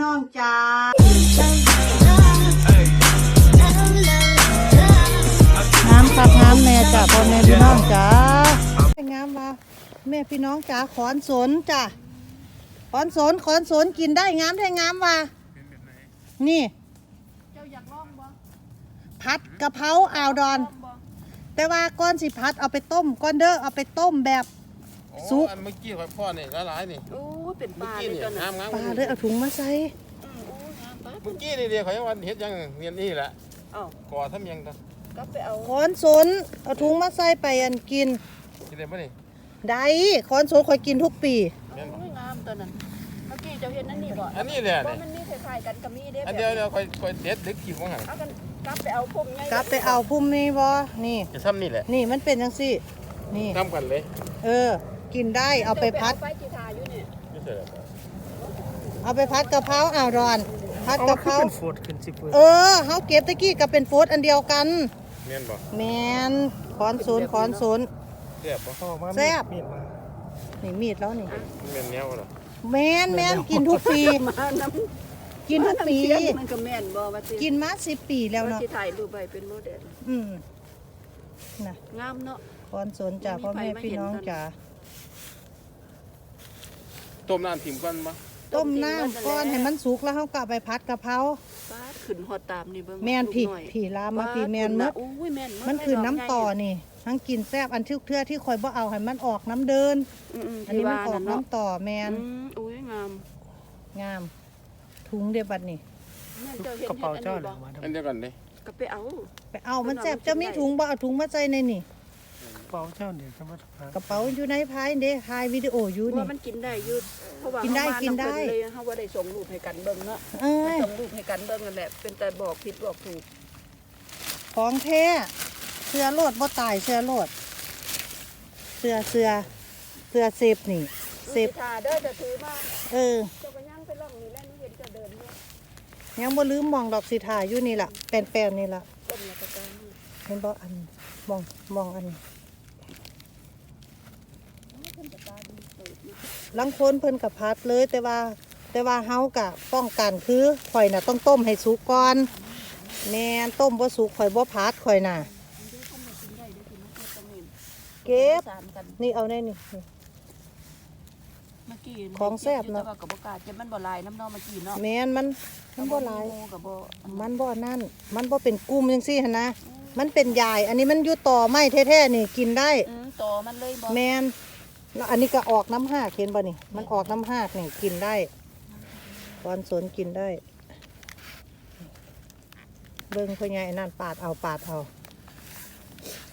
น้องจ้าน้ำครับน้ำแม่จ้าพ่อแม่พี่น้องจ้าเป็นงามวะแม่พี่น้องจ้าขอนสนจ้าขอนสนขอนสนกินได้งามได้งามวะนี่เจ้าอยากลองบ่ผัดกะเพราอ่าวดอน แต่ว่าก้อนสิพัดเอาไปต้มก้อนเด้อเอาไปต้มแบบ ซุปอันเมื่อกี้ข่อยพ่อนี่หลายๆนี่โอ้ยเป็นปเมื่อลากี้เลยนี่เจ้าน่ะงามงามปลาเลยเอาถุงมาใส่อืมโอ้ยงามปลาเมื่อกี้นี่เดียวข่อยยังวันเฮ็ดยังเรียนนี่แหละเอ้าก่อทำยังตะก็ไปเอาขอนสนเอาถุงมาใส่ไปอันกิน กินได้บ่นี่ได้ขอนสนคอยกินทุกปีแม่นบ่โอ้ยงามตัวนั้นเมื่อกี้เจ้าเห็นนั่นนี่บ่อันนี้แหละว่านี่มันมีคล้ายๆกันกับมีเด้อันเดียวเดียวข่อยข่อยเด็ดดึกขีดว่าหั่นเอากันกลับไปเอาพุ่มไงกลับไปเอาพุ่มนี่บ่นี่ จะซ้ำนี่แหละนี่มันเป็นจังซี่ นี่ทำกันเลย เออ กินได้เอาไปพัดเจ้าไปเอาไฟจีทาอยู่เนี่ยไม่ใช่หรอกเอาไปพัดกะเพราอ่าวดอน พัดกะเพราเป็นโฟดขึ้นสิเพื่อนเออเฮาเก็บตะกี้ก็เป็นโฟดอันเดียวกัน แม่นบ่แมนขอนสนขอนสนแซ่บบ่พ่อมาแซ่บ มีดมานี่มีดแล้วนี่ มันเป็นแนวเหรอแมนแมนกินทุกปี มาน้ำกินทุกปีน้ำเสียงมันก็แม่นบ่ว่าสิกินมาสิบปีแล้วเนาะว่าสิถ่ายรูปไว้เป็นโมเดลอืมนะงามเนาะ ขอนสนจ้าพ่อแม่พี่น้องจ้า ต้มน้ำถิ่มก่อนบ่ต้มน้ำก้อนให้มันสุกแล้วเขาก็เอาไปพัดกะเพราปาดขึ้นฮอดตามนี่เบิ่งแมนผีลูกอยผีลามมาผีแมนมดโอ้ยแม่นดมันคือน้ำต่อนี่ ทั้งกินแซบอันที่เทื่อที่คอยบ่เอาให้มันออกน้ำเดินอืมๆอันนี้มันออกที่ว่าน้ำต่อแมนอืมอุ้ยงามงาม ถุงเดียบัดนี่แม่นเจ้าเห็นกระเป๋าฮ็ดเจ้าอันเหนี้ลืบ่อมาอันเดียวกันเลยก็ไปเอา ไปเอามันแซบจะมีถุงบ่เอาถุงมาใส่ในนี่กระ เป๋าเจ้าเดี๋ยวจะมาทำงานกระเป๋าอยู่ในพายเด้ถ่ายวิดีโออยู่ว่านี่มันกินได้อยืดเพราะว่ากินได้เฮามากินได้ำเพิ่เลยเฮาว่าได้ส่งรูปให้กันเบิ่งเนาะเอ้ยส่งรูปให้กันเบิ่งนั่นแหละเป็นแต่บอกผิดบอกถูกของแท้เสื้อโลดบ่ตายเสื้อโลดเสื้อเสื้อเสื้อเซฟนี่เซฟสิทาเด้อจะถือมาเออ เจ้าก็ย่างไปล่องนี่แหล้วนี่เห็นจะเดินอยู่ยังบ่ลืมมองดอกสีถ่ายอยู่นี่ล่ะแป้นๆนี่ล่ะ ต้มแล้วก็การนี่เห็นบ่อันมองมองอัน ลังคนเพิ่นกับพัดเลย แต่ว่าแต่ว่าเฮากะป้องกันคือข่อยน่ะต้องต้มให้สุกก่อนแม่นต้มบ่สุกข่อยบ่พัดข่อยน่ะ เก็บสามกันนี่เอาได้นี่นี่ เมื่อกี้ของแซ่บเนาะแต่ว่ากับบ่กล้าจะมันบ่หลายน้ำเนอเมื่อกี้เนาะแม่นมันมันบ่หลาย หมูกับบ่มันบ่นั่น มันบ่เป็นกลุ่มจังซี่หั่นนะ มันเป็นใหญ่อันนี้มันอยู่ต่อไม้แท้ๆนี่กินได้ อืมต่อมันเลยบ่แมน แล้วอันนี้ก็ออกน้ำหากเห็นป่ะนี่ มันออกน้ำหากนี่กินได้ตอนสวนกินได้ เบิ้งพ่อใหญ่นั่นปาดเอาปาดเอา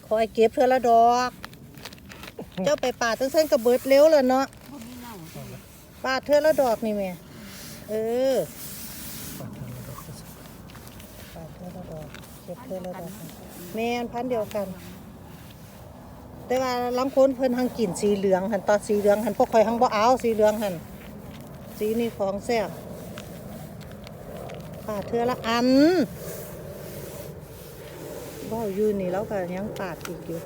คอยเก็บเพื่อละดอก เจ้าไปปาดตั้งเส้นกระเบิดเร็วเลยเนาะปาดเทือละดอกนี่แม่เออปาดเทือละดอกเก็บเทือละดอกแม่พันเดียวกัน แต่ว่าลังคนเพิ่นหังกินสีเหลืองหันตอนสีเหลืองหันพวกข่อยหังบ่เอาสีเหลืองหันสีนี่ของแซ่บปาดเทือละอันบ้าอยู่นี่แล้วก็ยังปาดอีกอยู่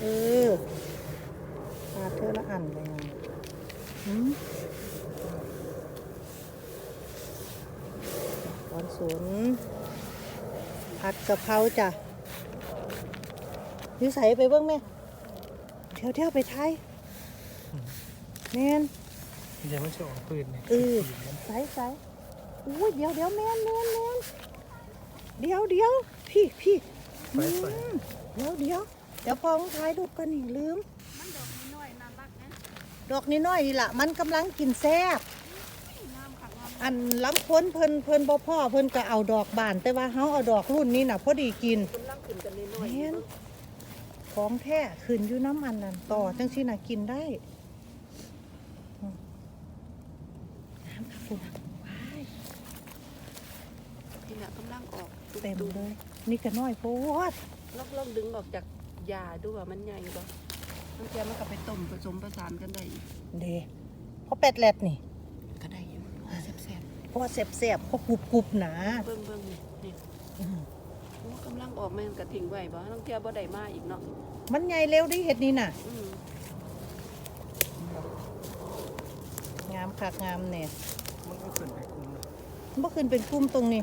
เออปาดเทือละอันเลยนะหืมอนสวนผัดกะเพราจ้ะ อยูใส่ไปเบิ้งแม่เที่ยวเที่ยวไปไทยแม่นเดี๋ยวมันจะออกปืนเนี่ยเออใส่ใส่อุ้ยเดี๋ยวเดี๋ยวแม่นแม่นแม่นเดี๋ยวเดี๋ยวพี่พี่ไปไปอืมเดี๋ยวเดี๋ยวเดี๋ยวพอของถ่ายรูปกันนี่ลืม มันดอกน้อยๆน่ารักนะดอกนี้น้อยนี่ล่ะ มันกำลังกินแซ่บงามคักงามอันล้ำพ้นเพิ่นเพิ่นบ่พ่อเพิ่นก็เอาดอกบาน แต่ว่าเฮาเอาดอกรุ่นนี้น่ะพอดีกินกำลังขึ้นกันน้อยแม่น ของแท้ขึ้นอยู่น้ำอันนั้นต่อจังสิน่ะกินได้อืมน้ำครับคุณว้ายๆนี่แหละกำลังออกเต็มเลย นี่ก็น้อยโพดลองลองดึงออกจากยาดูว่ามันใหญ่บ่บางทีมันก็ไปต้มผสมประสานกันได้อีกเดเพราะเป็ดแลดนี่ ก็ได้อยู่แซ่บเพราะว่าแสบๆเพราะกรุบกรุบๆหนาๆเบิ่งเบิ่งนี่นี่อืมโอ้กำลังออกแม่นก็ทิ้งไว้บ่ลางเที่ยบ่ได้มาอีกเนาะมันใหญ่เร็วดิเห็ดนี่น่ะ อืมงามคักงามเนี่ยมันก็ขึ้นไปกรุงบ่ขึ้นเป็นกลุ่มตรงนี้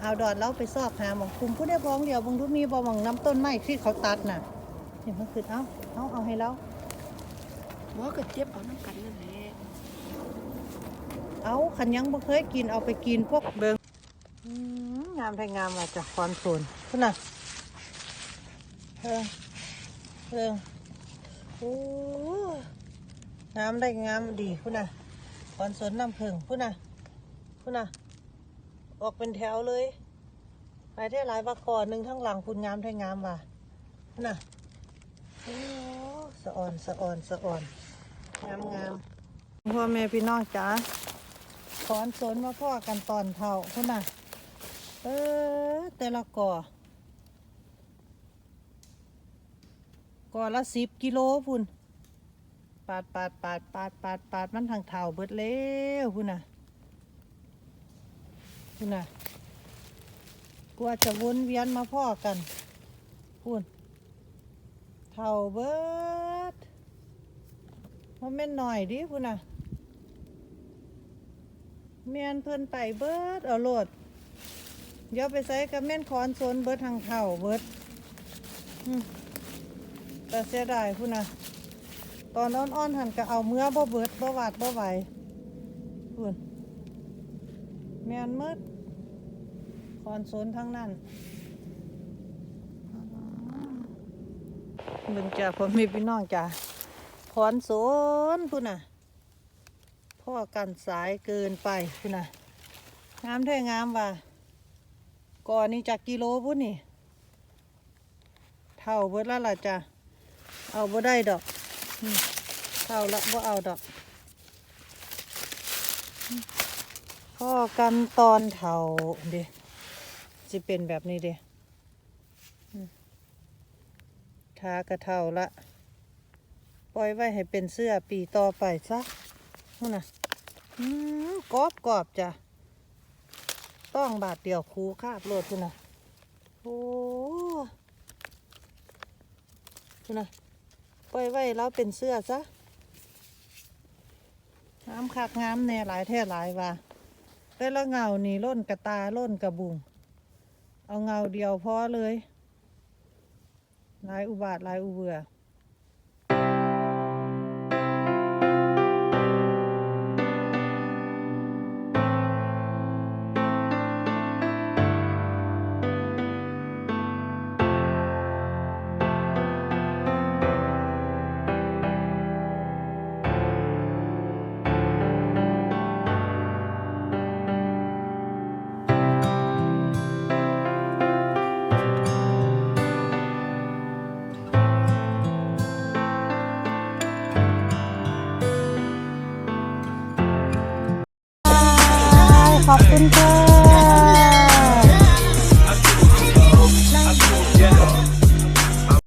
เอาดอดเราไปซอกหาหมองกลุ่มผู้ได้พ้องเดียวเบางทุมีบ่หมองน้ำต้นไม้ที่เขาตัดน่ะนี่มันขึ้นเอาเอาเอาให้เราหมอก็เจ็บเอาน้ำกันนั่นแหละเอาขันยังบ่เคยกินเอาไปกินพวกเบิงอืมงามไทยงามอะจ้ะคอนโซนพุ่นน่ะเพิ่งเพิ่งโอ้งามได้งามดีพุ่นน่ะคอนโซนน้ำผึ้งพุ่นน่ะพุ่นน่ะออกเป็นแถวเลยไปได้หลายบักก่อนหนึ่งทั้งหลังคุณงามไทยงามว่ะพุ่นน่ะโอ้สะอ่อนสะอ่อนสะอ่อนงามงามพ่อแม่พี่น้องจ๋าถอนสนมาพ่อกันตอนเท่าคุณน่ะ เออแต่ละก่อก่อละสิบกิโลพุ่นปาดปาดปาดปาดปาดปาดมันทางเท่าเบิดเร็วพุ่นน่ะพุ่นน่ะกลัวจะวนเวียนมาพ่อกันพุ่นเท่าเบิดมันแม่นหน่อยดิพุ่นน่ะแม่นเพิ่อนไปเบิดเอาโหลด เดี๋ยวไปใส่กับแม่นคอนโซนเบิร์ดทางเท่าเบิดอืมแต่เสียดายพุ่นนะตอนอ่อนๆหันก็เอาเมื่อบ่เบิดบ่หวาดบ่ไหวพุ่นแมนหมืดคอนโซนทั้งนั้นเบิ่งจ้าพ่อม่พี่น้องจ้าคอนโซนพุ่นน่ะพ่อกันสายเกินไปคุณน่ะงามแท้งามว่ะ ก่อนนี้จากกิโลพุ่นนี่ เท่าเบิดแล้วล่ะจ้ะเอาบ่ได้ดอกเท่าละบ่เอาดอกพ่อกันตอนเท่าเด้จะเป็นแบบนี้เด้อืมขากระเท่าละปล่อยไว้ให้เป็นเสื้อปีต่อไปซะนู่นน่ะอืมกรอบกรอบจ้ะ ต้องบาทเดียวคูคาบโลดคุณน่ะโอ้คุณน่ะปล่อยไว้แล้วเป็นเสื้อซะงามคักงามแน่หลายแท่หลายว่าแต่ละเงานี่ล่นกระตาล่นกระบุง เอาเงาเดียวพอเลย หลายอุบาทหลายอุเบือ ขอบคุณค่ะ